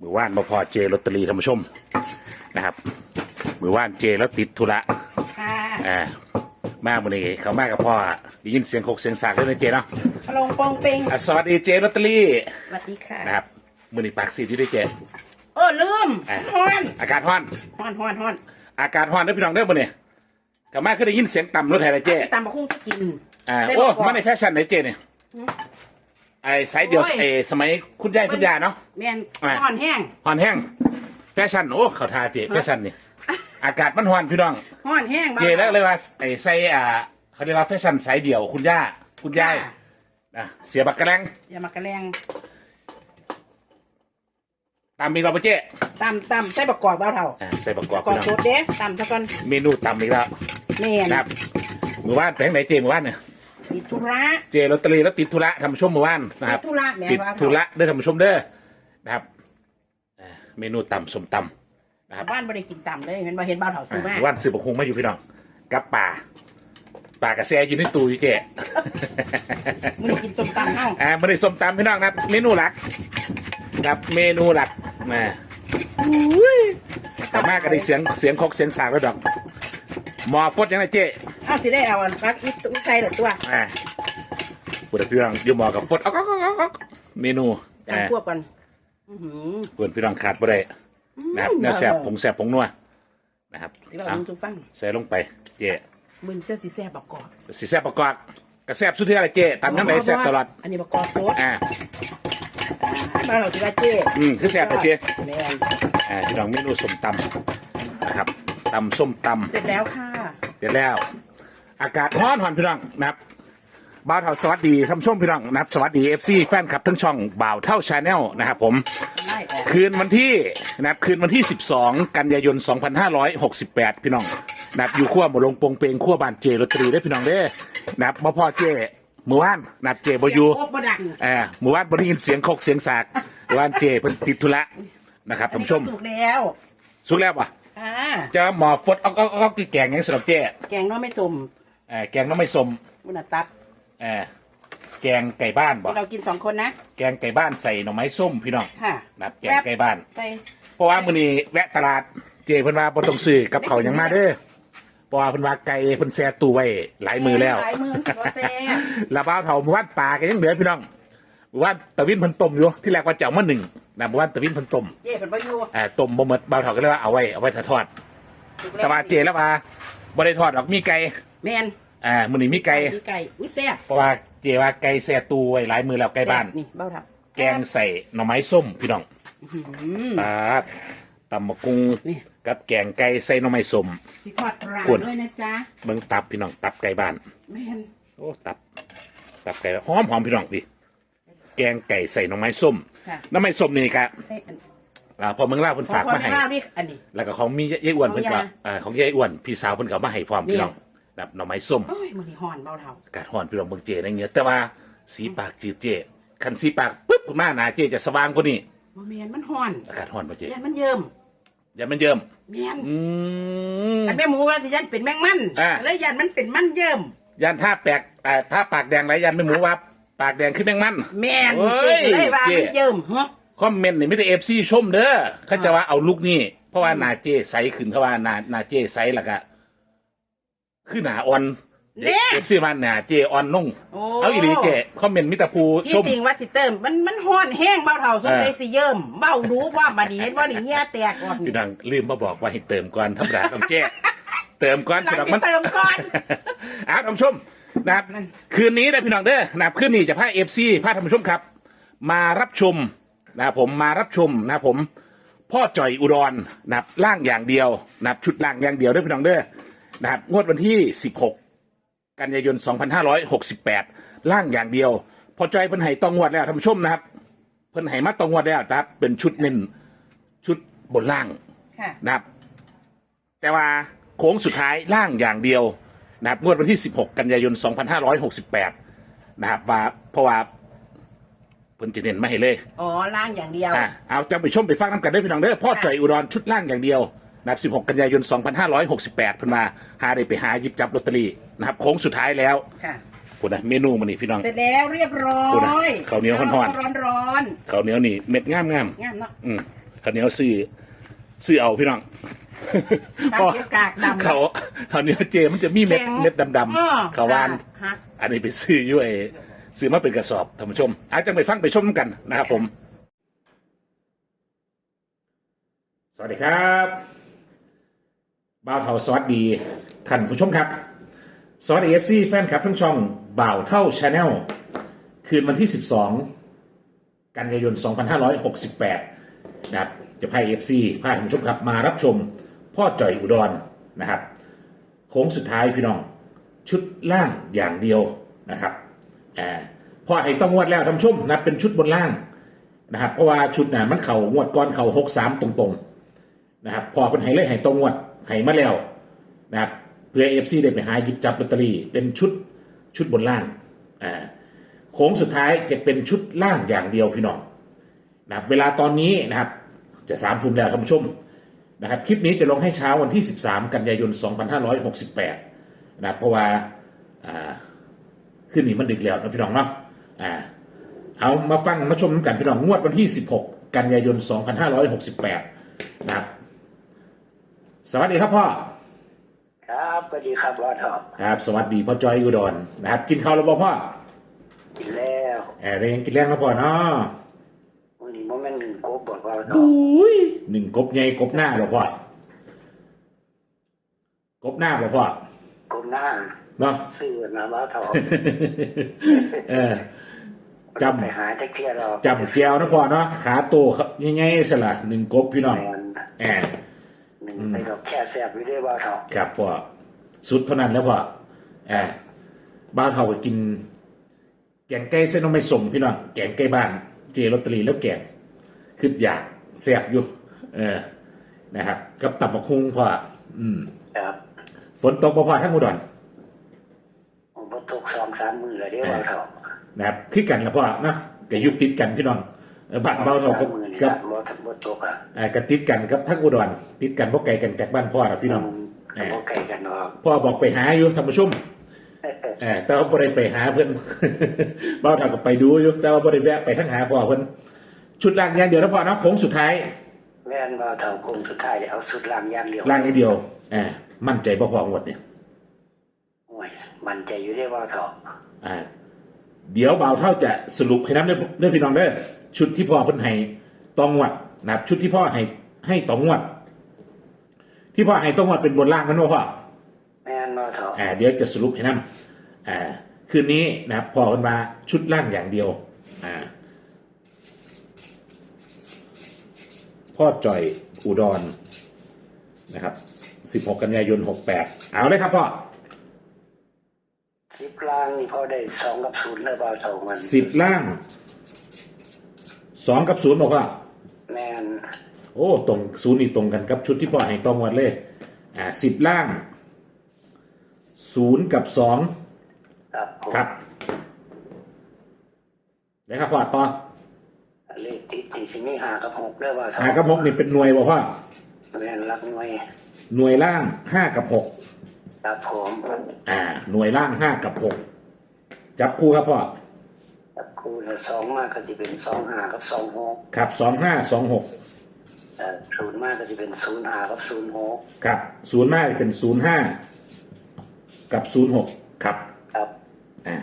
มือว่านมาพอเจลอตเตอรี่ท่านผู้ชมนะครับ มือว่านเจแล้วติดธุระค่ะอ่ามาวันนี้เขามากับพ่อได้ยินเสียงโคกเสียงสากด้วยนะเจเนาะลงปองเปงอะสวัสดีเจลอตเตอรี่สวัสดีค่ะนะครับมือนี้ปากซีดอยู่ด้วยเจโอ้ลืมอะฮ้อนอากาศร้อนฮ้อนฮ้อนฮ้อนอากาศร้อนเด้อพี่น้องเด้อมื้อนี้เขามาคือได้ยินเสียงต่ำรถไถนะเจตามมาคุ้งที่กินอ่าได้โอ้บอกก่อนมาในแฟชั่นไหนเจเนี่ย ไอ้ไซส์เดียวโอ้ย ไอ้สมัยคุณยายคุณยาเนาะ แม่นอะฮ้อนแห้งฮอนแห้งแฟชั่นโอ้เขาทาเจแฟชั่นนี่ อากาศมันร้อนพี่น้องฮ้อนแห้งเจแล้วเลยว่าไอ้ไซส์อ่าเขาเรียกว่าแฟชั่นไซส์เดียวคุณย่าคุณยายค่ะอะเสียบักกระแรงอย่ามากระแรงตามมีเราปะเจตามตามใส่ประกอบเบาเท่าอะใส่ประกอบประกอพี่บน้องโคตรเด้ตามซะก่อนเมนูตำอีกแล้วแม่นนะครับมือว่านแปลงไหนเจมือว่านเนี่ย ติดธุระเจลอตเตอรี่แล้วติดธุระทำชมมือว่านนะครับ ติดธุระแม่ติดว่าธุระเด้อทำชมเด้อนะครับอ่าเมนูตำสมตำนะครับ บ้านบ่ได้กินตำเลยเห็นบ่เห็นเบาเท่าซื้อมาอ่าว่านซื้อปกคงมาอยู่พี่น้องกับป่าป่ากระแซอยู่ในตู้อยู่เจมื้อนี้กินต้มตำเฮาอ่าไม่ได้ส้มตำพี่น้องนะครับ เมนูหลักครับเมนูหลักมาแต่มากก็ได้เสียงเสียงคกเสียงสากแล้วดอก หมอฟดยังไงเจ๊เอาสิได้เอาอันฟักอีตุ้งใส่ละตัวอ่าพูดถึงพี่น้องอยู่หมอกับฟดเอาเอาเอาเอาเอาเมนูจานอ่าควบกันอื้อหือ เพื่อนพี่น้องขาดบ่ได้นะครับแนวแสบผงแสบผงนัวนะครับที่ว่าเอาลุงจุฟังใส่ลงไปเจ๊มึงเจ้าสิแซ่บประกอบสีแสบประกอบกระแสบสุดที่อะไรเจ๊ตำยังไงแสบตลอดอันนี้ประกอบโคตรอ่ามาเราสิว่าเจ้อืมคือแสบเลยเจ๊ แม่น อ่าพี่น้องเมนูส้มตำนะครับ ตำส้มตำ เสร็จแล้วค่ะ เสร็จแล้ว อากาศร้อนหอนพี่น้องนะครับบ่าวเท่าสวัสดีท่านผู้ชมพี่น้องนะครับ สวัสดีเอฟซีแฟนคลับทั้งช่องบ่าวเท่าชาแนลนะครับผมได้ออกคืนวันที่นะครับคืนวันที่ 12 กันยายน 2568 พี่น้องนะครับอยู่ขั้วหมดลงโปงเปงขั้วบานเจลอตเตอรี่ได้อพี่น้องเด้อนะครับมาพ่อเจเมื่อวานนะครับเจบอยู โคกบ่ดังเอ่าเมื่อวานบได้ยินเสียงคกเสียงสากเมื่อวานเจเพิ่นติดธุระนะครับท่านผู้ชม สุกแล้ว สุดแล้วปะ อ่าจะหมอฟดเอาเอาเอาเอาแกงยังสำหรับเจแกงน้อไม่ตุ่มเอ่อแกงน้ำไม่สมมุนาตับเอ่อแกงไก่บ้านบ่เรากินสองคนนะ แกงไก่บ้านใส่หน่อไม้ส้มพี่น้องค่ะนะครับแกงไก่บ้านไปเพราะว่ามื้อนี้แวะตลาดเจเพิ่นว่าบ่ต้องซื้อกับเขาวหยังมาเด้อเพราะว่าเพิ่นว่าไก่เพิ่นแช่ตู้ไว้หลายมือแล้ว หลายมือบ่แซ่บแล้วบ้าวเฒ่าหมู่บ้านป่าก็ยังเหลือพี่น้อง หมู่บ้านตะวินเพิ่นต้มอยู่ที่แรกว่าจะเอามาหนึ่งนะหมู่บ้านตะวินเพิ่นต้มเจ้เป็นประยูเอ่อต้มบ่หมดบ้าวเฒ่าก็เลยว่าเอาไว้เอาไว้ถ้าทอดแต่ว่าเจแล้วว่าบ่ได้ทอดหรอกมีไก่แมนอ่ามื้อนี้มีไก่มีไก่อุ้ยแซ่บเพราะว่าเจว่าไก่แช่ตู้ไว้หลายมือแล้วไก่บ้านนี่เบ้าทับแกงใส่หน่อไม้ส้มพี่น้องอื้อหือปาดตำมะกุงนี่กับแกงไก่ใส่หน่อไม้ส้มพี่ทอดปลาคุณด้วยนะจ๊ะเบิ่งตับพี่น้องตับไก่บ้านแมนโอ้ตับตับไก่หอมหอมพี่น้องพี่ แกงไก่ใส่หน่อไม้ส้มค่ะ หน่อไม้ส้มนี่ครับเอ้ยอันอ่าพอเมืองลาวเพิ่นฝากมาให้ ของคนลาวนี่อันนี้ แล้วก็ของมียายอ้วนเพิ่นก็ของยาอ่าของยายอ้วนพี่สาวเพิ่นก็เอามาให้พร้อมนี่พี่น้องแบบหน่อไม้ส้ม โอ้ยมือนี่ห่อนเบาเท่าอากาศร้อนพี่น้องเบิ่งเจในเงี้ยแต่ว่าสีปากจืดเจคันสีปากปึ๊บขึ้นมาหน้าเจจะสว่างกว่านี้บ่แมนมันห่อนอากาศร้อนบ่เจยันมันเยิ้มอย่ามันเยิ้มแมนอืม อันแม่หมูว่าสิยันเป็นแมงมันอ่า แล้วยันมันเป็นมันเยิ้มยันท่าแปลกอ่าท่าปากแดงไรยันไม่หมูว่า ปากแดงขึ้นแมงมัน แมนเฮ้เก่ยงเลยว่าเจ๊มันเยิ้มฮะคอมเมนต์นี่ไม่ได้เอฟซีชมเด้อเขาจะว่าเอาลูกนี่เพราะว่าหนาเจใสขึ้นเขาว่าหนาหนาเจใสแล้วก็คือหนาอ่อนเด้เอฟซีมาหนาเจอ่อนนุ่งโอ้เอาอีหลีเจคอมเมนต์มิตรภูชที่มจริงว่าสิเติมมันมันห่อนแห้งเบาเท่าสงสัยเออสิเยิ้มเบารู้ว่าบัดนี้เห็นว่านี่เงี้ยแตกก่อนพี่ดังลืมมาบอกว่าให้เติมก่อนธรรมดาต้องเจเติมก่อนหลังสำหรับที่มัน เติมก่อนอะท่านผู้ชม นะครับคืนนี้นะพี่น้องเด้อนะครับคืนนี้จะพาเอฟซีพาท่านผู้ชมครับ มารับชมนะครับผมมารับชมนะครับผมพ่อจ่อยอุดรนะครับล่างอย่างเดียวนะครับชุดล่างอย่างเดียวเด้วยพี่น้องเด้อนะครับงวดวันที่ 16 กันยายน 2568 ล่างอย่างเดียว พอจ่อยเพิ่นให้ตองงวดแล้วท่านผู้ชมนะครับ เพิ่นให้มาตองงวดแล้วนะครับ เป็นชุดเน้นชุดบนล่างค่ะ นะครับ แต่ว่าโค้งสุดท้ายล่างอย่างเดียว นะครับงวดวันที่ 16 กันยายน 2568 นะครับว่าเพราะว่าเพิ่นจะเน้นมาให้เลยอ๋อล่างอย่างเดียวอ่าเอาจะไปชมไปฟังน้ำกันได้พี่น้องเด้อพ่อจ่อยอุดรชุดล่างอย่างเดียวนะครับ16 กันยายน 2568เพิ่นมาหาได้ไปหาหยิบจับลอตเตอรี่นะครับโค้งสุดท้ายแล้วค่ะ คุณนะเมนูมันนี่พี่น้อง เสร็จแล้วเรียบร้อดูนะยข้าวเหนียวร้อนๆร้อนร้อนข้าวเหนียวนี่เม็ดงามงามๆงามเนาะๆอืมข้าวเหนียวซื้อซื้อเอาพี่น้อง กากเก็บกากดำเขาข้าวเหนียวเจมันจะมีเม็ดแข็งเม็ดดำอ้อๆเขาวานหักอันนี้ไปซื้ออยู่ไอ้ซื้อมาเป็นกระสอบท่านผู้ชม อาจจะไปฟังไปชมกันนะครับผม สวัสดีครับบ่าวเท่าสวัสดีท่านผู้ชมครับสวัสดีเอฟซีแฟนคลับทั้งช่องบ่าวเท่าชาแนลคืนวันที่ 12 กันยายน 2568นะครับจะพาเอฟซีพาท่านผู้ชมครับมารับชม พ่อจ่อยอุดรนะครับโค้งสุดท้ายพี่น้องชุดล่างอย่างเดียวนะครับอ่าพอให้ต้องงวดแล้วท่านผู้ชมนะเป็นชุดบนล่างนะครับเพราะว่าชุดน่ะมันเข่างวดก้อนเข่าหกสามตรงๆนะครับพอเป็นให้เลยให้ต้องงวดให้มาแล้วนะครับเพื่อเอฟซีได้ไปหาหยิบจับลอตเตอรี่เป็นชุดชุดบนล่างอ่าโค้งสุดท้ายจะเป็นชุดล่างอย่างเดียวพี่น้องนะครับเวลาตอนนี้นะครับจะสามทุ่มแล้วท่านผู้ชม นะครับคลิปนี้จะลงให้เช้าวันที่ 13 กันยายน 2568นะครับเพราะว่าอ่าขึ้นนี่มันดึกแล้วนะพี่น้องเนาะอ่าเอามาฟังมาชมกันพี่น้องงวดวันที่ 16 กันยายน 2568นะครับสวัสดีครับพ่อครับสวัสดีครับรอดครับครับ สวัสดีพ่อจอยอุดรนะครับ กินข้าวแล้วบ่พ่อกินแล้วแอบเรียงกินแรงแล้วพ่อเนาะ วันนี้โมเมนต์หนึ่งโกบบอกว่าเนาะอุ้ยหนึ่งกบใหญ่กบหน้าบ่พ่อกบหน้าบ่พ่อกบหน้าเนาะซื้อนะว่าเถอะเออจำไปหาแท็กเทียเราจำแจวนะพ่อเนาะขาโตครับง่ายๆสละหนึ่งกบพี่น้องแมนแอบหนึ่งไปกับแค่แซบอยู่ด้วยว่าเถอะครับพ่อสุดเท่านั้นแล้วพ่อแอบบ้านเขาก็กิน แกงไก่เส้นนมไม่ส่งพี่น้องแกงไก่บ้าน เจลอตเตอรี่แล้วแกง คืออยากแซ่บอยู่ เออ นะครับ กับตับมะคุงพ่ออืม ครับฝนตกบ่พ่อทั้งอุดรผมก็ตกสองสามมือเลยเด้ว่าเถอะนะครับคือกันละพ่อเนาะก็อยุคติดกันพี่น้องเออบ้านเบาเราสกับมมือนี่กับนะบ่ทำบ่ตกอะอ่าก็ติดกันกับทั้งอุดรติดกันบ่ไกลกันจากบ้านพ่อนะพี่น้องแต่บ่ไกลกันเนาะพ่อบอกไปหาอยู่ท่านผู้ชมเออแต่ว่าบ่ได้ไปหาเพิ่น เบาเท่ากับไปดูอยู่แต่ว่าบ่ได้แวะไปทั้งหาพ่อเพิ่น ชุดล่างอย่างเดียวนะพ่อเนาะโค้งสุดท้ายแม่นว่าเถอะคงสุดท้ายเดี๋ยวเอาสุดล่างอย่างเดียวล่างนิดเดียวอ่ามั่นใจบ่พอหมดเนี่ยโอ้ยมันใจอยู่ด้วยว่าเถอะอ่าเดี๋ยวเบาเท่าจะสรุปให้น้ำเด้อเด้อพี่น้องเด้อชุดที่พ่อเพิ่นให้ตองวดนะครับชุดที่พ่อให้ให้ตองวดที่พ่อให้ตองวดเป็นบนล่างมันว่าพ่อแม่นว่าเถอะอ่าเดี๋ยวจะสรุปให้น้ำอ่าคืนนี้นะครับพ่อเพิ่นมาชุดล่างอย่างเดียวอ่า พ่อจ่อยอุดรนะครับ16กันยายน68เอาเลยครับพ่อสิบล่างนี่พอได้สองกับศูนย์เลยว่าเถอะมัน10ล่าง2กับ0บอกว่า แม่นโอ้ตรงศูนย์นี่ตรงกันกับชุดที่พ่อให้ตองวัดเลย อ่าสิบล่างศูนย์กับสองครับผมครับได้ครับพ่อต่อเล ขติดที่สิมีหากับหกเลยว่าเถอะหากับหกนี่เป็นหน่วยบอกว่าแม่นรักหน่วยหน่วยล่างห้ากับหกครับผมอ่า หน่วยล่างห้ากับหกจับคู่ครับพ่อครับครูละสองมากก็จะเป็นสองหากับสองหกครับสองห้าสองหกเอ่อศูนย์มากก็จะเป็นศูนย์หากับศูนย์หกครับศูนย์ห้าเป็นศูนย์ห้ากับศูนย์หกครับ ครับอ่า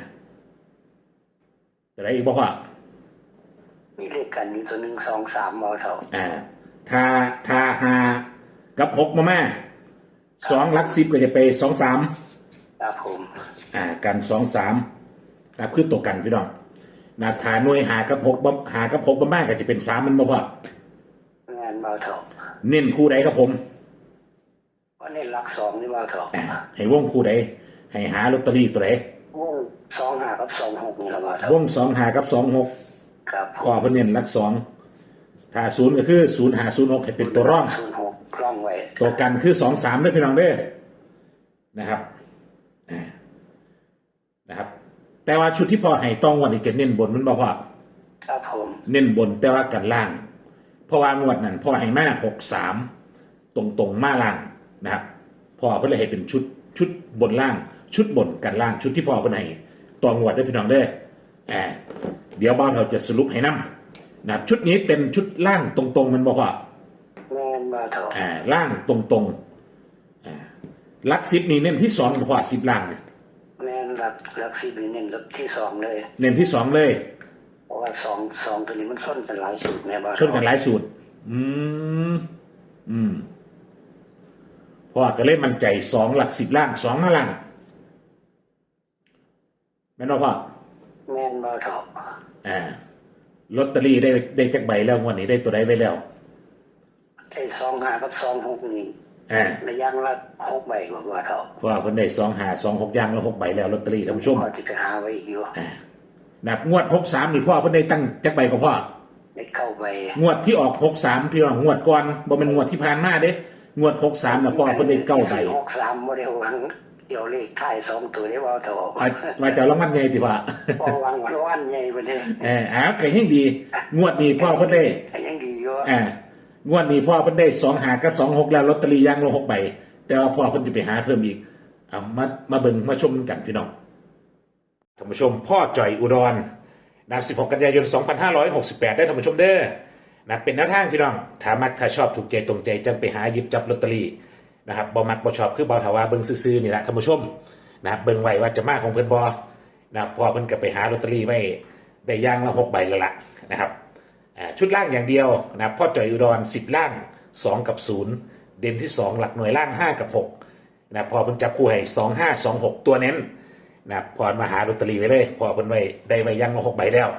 จะได้อีกบ่พ่อ มีเลขกันอยู่ตัวหนึ่งสองสามมอเท่าอ่าทาทาหากับหกมาแม่สองลักสิบก็จะไปสองสามครับผมอ่ากันสองสามนะคือตัวกันพี่น้องนะฐานหน่วยหากับหกบ่หากับหกมาแม่ก็จะเป็นสามมันบ่พองานมอเท่าเน้นคู่ใดครับผมวันนี้รักสองนี่มอเท่าอ่าให้วงคู่ใดให้หาลอตเตอรี่ตัวใดวงสองหากับสองหกนี่ละมอเท่าวงสองหากับสองหก ครับผก็มเพิ่นเน้นลักสองถ้าศูนย์ก็คือศูนย์หาศูนย์หกให้เป็นตัวร่อง ศูนย์หกกล้องไว้ตัวกันคือสองสามด้วยพี่น้องเด้อนะครับอ่านะครับ แต่ว่าชุดที่พอให้ต้องวันนี้จะเน้นบนมันบอกว่าครับผมเน้นบนแต่ว่ากันล่าง เพราะว่างวดนั้นพ่อให้มาหกสามตรงตรงๆมาล่างนะครับพ่อเพิ่นเลยให้เป็นชุดชุดบนล่าง ชุดบนกันล่าง ชุดที่พ่อเพิ่นให้ตัวงวดได้อพี่น้องเด้อแอบ เดี๋ยวบ้านเราจะสรุปให้นํนะครับชุดนี้เป็นชุดล่างตรงๆมันบอกว่าคเถอะอ่าล่างตรงตรงๆอ่าลักซิปนี่เน้นที่สองพอสิบล่างเนี่ยแม่นหลักหลักสิบนี่เน้นหลักที่สองเลย เน้นที่สองเลย เพราะว่าสองสองตัวนี้มันส้นกันหลายสูตรแม่บ้านชนกันหลายสูตร อืมอืมเพราะว่าก็เลยมันใจสองหลักสิบล่างสองหน้าล่างแม่นบ่พ่อแม่นบ่เถอะ อ่าลอตเตอรี่ได้ได้จากใบแล้วงวันนี้ได้ตัวใดไว้แล้วไอ้สองห้ากับสองหกนี่อ่าระยะละหกใบกว่าเถอะเพราะว่าเพิ่นได้สองหาสองหกย่างแล้วหกใบแล้วลอตเตอรี่ท่านผู้ชมพอที่จะหาไว้อีกอยู่นับงวดหกสามนี่พ่อเพิ่นได้ตั้งจากใบของพ่อได้เข้าไปงวดที่ออกหกสามพี่น้องงวดก่อนบ่เป็นงวดที่ผ่านมาเด้งวดหกสามนะพ่อเพิ่นได้เก้าใบหกสามโมเดลวัง เดี๋ยวเลขท้ายสองตัวได้บ่เถอะว่าว่าจะรางวัลใหญ่ติพ่อพอวังวันวันใหญ่ไปเลยเอออ้าวก็ยังดี งวดนี้พ่อเพิ่นได้ยังดีอยู่อ่างวดนี้พ่อเพิ่นได้สองหากับสองหกแล้วลอตเตอรี่ย่างละหกใบแต่ว่าพ่อเพิ่นจะไปหาเพิ่มอีกเอามามาเบิ่งมาชมกันพี่น้องท่านผู้ชมพ่อจ่อยอุดรนับ16 กันยายน 2568 ได้ท่านผู้ชมเด้อนะเป็นแนวทางพี่น้องถ้ามักถ้าชอบถูกใจตรงใจจังไปหาหยิบจับลอตเตอรี่ นะครับบ่มักบ่ชอบคือบาถาวาเบิ่งซื่อๆนี่แหละท่านผู้ชมนะครับเบิ่งไว้ว่าจะมาของเพิ่นบ่นะครับพอเพิ่นก็ไปหาลอตเตอรี่ไว้ได้ย่างละหกใบล้วล่ะนะครับชุดล่างอย่างเดียวนะครับพ่อจ่อยอุดรสิบล่างสองกับศูนย์เด่นที่สองหลักหน่วยล่างห้ากับหกนะพอเพิ่นจับคู่ให้สองห้าสองหกตัวเน้นนะพอมาหาลอตเตอรี่ไว้เลย พอเพิ่นไว้ได้ไว้ยังมาหกใบแล้ว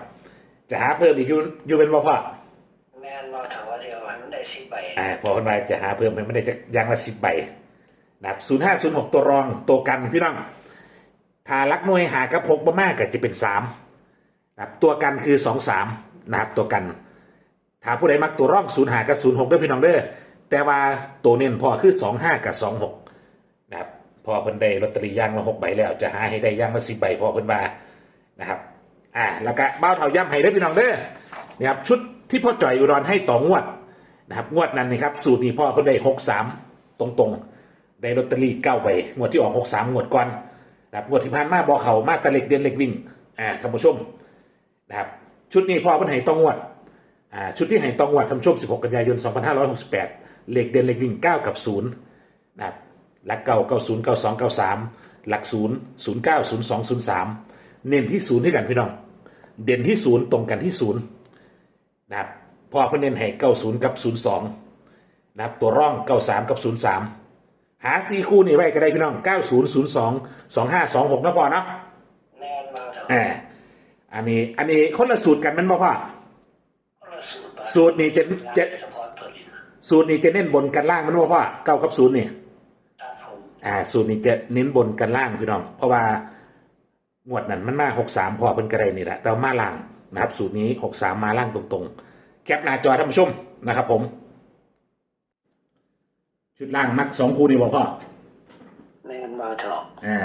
จะหาเพิ่มอีกอยู่อยู่เป็นบ่พ่อแม่นบ่เถอ สิบใบอ่าพอเพิ่นไว้จะหาเพิ่มไม่ได้จะยังละสิบใบนะครับศูนย์ห้าศูนย์หกตัวรองตัวกันพี่น้องถ้าลักหน่วยหากับหกบ่มากก็จะเป็นสามนะครับตัวกันคือสองสามนะครับตัวกัน ถ้าผู้ใดมักตัวร่องศูนย์หากับศูนย์หกด้วยพี่น้องเด้อแต่ว่าตัวเน้นพอคือสองห้ากับสองหกนะครับพอเพิ่นได้ลอตเตอรี่ย่างละหกใบแล้วจะหาให้ได้ย่างละสิบใบพอเพิ่นมานะครับอ่าแล้วก็เบ้าเท่าย่ำให้ได้พี่น้องเด้อนะครับชุดที่พ่อจ่อยอุดรให้ต่องวด นะครับงวดนั้นนะครับสูตรนี้พ่อเพิ่นได้หกสามตรงๆ ได้ลอตเตอรี่เก้าใบงวดที่ออกหกสามงวดก่อนนะครับงวดที่ผ่านมาบอเขามาตะเล็กเด่นเล็กวิ่งอ่าท่านผู้ชมนะครับชุดนี้พ่อเพิ่นให้ต่องงวดอ่าชุดที่ให้ตองงวดทำช่วง16 กันยายน 2568 เลขเด่นเลขวิ่ง 9 กับ 0นะครับหลักเก่า90 92 93 หลัก 0 09 02 03 เน้นที่ 0 ให้กันพี่น้อง เด่นที่ 0 ตรงกันที่ 0 นะครับ พอเพิ่นเน้นให้90กับ02นะครับตัวร่อง93กับ03หา4คู่นี่ไว้ก็ได้พี่น้อง90 02 25 26นะพอเนาะแม่นบ่เถอะอ่าอันนี้อันนี้คนละสูตรกันแมันบ่พ่อคนละสูตรบ่สูตรนี่จะจะเฉพาะตัวนี้นะสูตรนี้จะเน้นบนกันล่างมันว่าพ่อเก้ากับศูนย์นี่ครับผมอ่า สูตรนี้จะเน้นบนกันล่างพี่น้อง เพราะว่างวดนั้นมันมาหกสามพอเป็นกระไรนี่แหละแต่ว่ามาล่างนะครับ สูตรนี้หกสามมาล่างตรงๆ แคปหน้าจอท่านผู้ชมนะครับ ผม ชุดล่างมักสองคู่นี่บอกพ่อแม่นบ่เถอะอ่า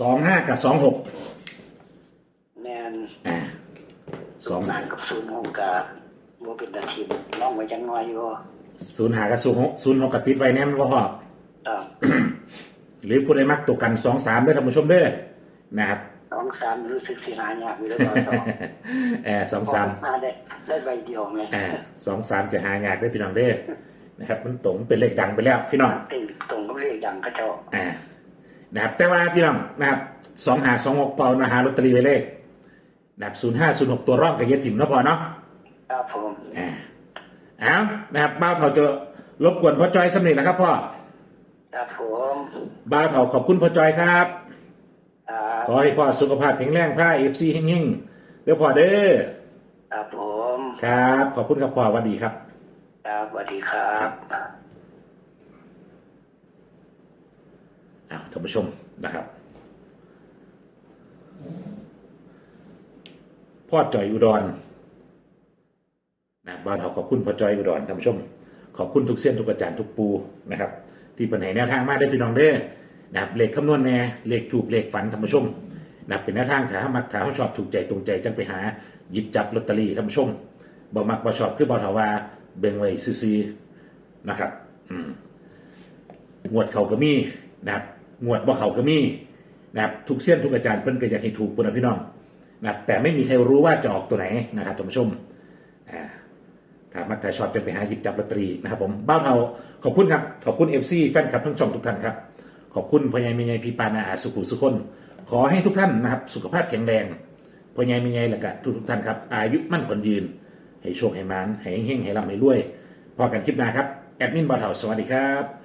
สองห้ากับสองหกแม่นอ่าสองงานกับศูนย์หงกาบ่เป็นตาทีมน้องไว้จังน้อยอยู่ศูนย์หากับศูนย์หกศูนย์หกกับติดไว้แน่มันบ่พ่อครับ หรือผู้ใดมักตัวกันสองสามได้อท่านผู้ชมเด้อนะครับ สองสามรู้สึกสิหายากอยู่แล้วบ่เถอะเออสองสามมาได้ได้ใบเดียวไงอ่าสองสามจะหายากได้อพี่น้องเด้อนะครับ มันตรงเป็นเลขดังไปแล้ว พี่น้องติดตรงกับเลขดังเขาเจ้าอ่านะครับแต่ว่าพี่น้องนะครับสองหาสองหกเปานะหาลอตเตอรี่ไว้เลขนะครับศูนย์ห้าศูนย์หกตัวร่องกับเยติมเนาะพอเนาะครับผมอ่าเอานะครับบ้าวเถาจะรบกวนพ่อจอยสำเร็จแล้วครับพ่อครับผมบ้าวเถาขอบคุณพ่อจอยครับครับ ขอให้พ่อสุขภาพแข็งแรงผ้าเอฟซีเฮงๆเดี๋ยวพ่อเด้อครับผมครับขอบคุณครับพ่อสวัสดีครับครับสวัสดีครับอ้าวท่านผู้ชมนะครับพ่อจอยอุดรนะบ้านเราขอบคุณพ่อจอยอุดรท่านผู้ชม ขอบคุณทุกเส้นทุกอาจารย์ทุกปูนะครับ ที่เป็นให้แนวทางมาได้พี่น้องเด้อ นะครับเลขคำนวณแน่เลขถูกเลขฝันท่านผู้ชมนะครับเป็นแนวทางถ้ามักถ้าชอบถูกใจตรงใจจังไปหาหยิบจับลอตเตอรี่ท่านผู้ชมบ่มักบ่ชอบคือบ่ถาวาเบ่งไว้ซื่อๆนะครับอืมงวดเขาก็มีนะครับงวดบ่เขาก็มีนะครับทุกเสี้ยนทุกอาจารย์เพิ่นก็อยากให้ถูกปุ่นพี่น้องนะครับแต่ไม่มีใครรู้ว่าจะออกตัวไหนนะครับท่านผู้ชมอ่าถามมาถ่ายช็อตเป็นไปหาหยิบจับลอตเตอรี่นะครับผมบ้าเราขอบคุณครับ ขอบคุณเอฟซีแฟนคลับทั้งช่องทุกท่านครับ ขอบคุณพญายมีไงพี่ปานาอาสุขุสุคน ขอให้ทุกท่านนะครับสุขภาพแข็งแรงพญายมีไงและกะทุกทุกท่านครับ อายุมั่นขวัญยืน ให้โชคให้มานให้เฮงๆให้ร่ำให้รวย พอกันคลิปหน้าครับ แอดมินบอลเทาสวัสดีครับ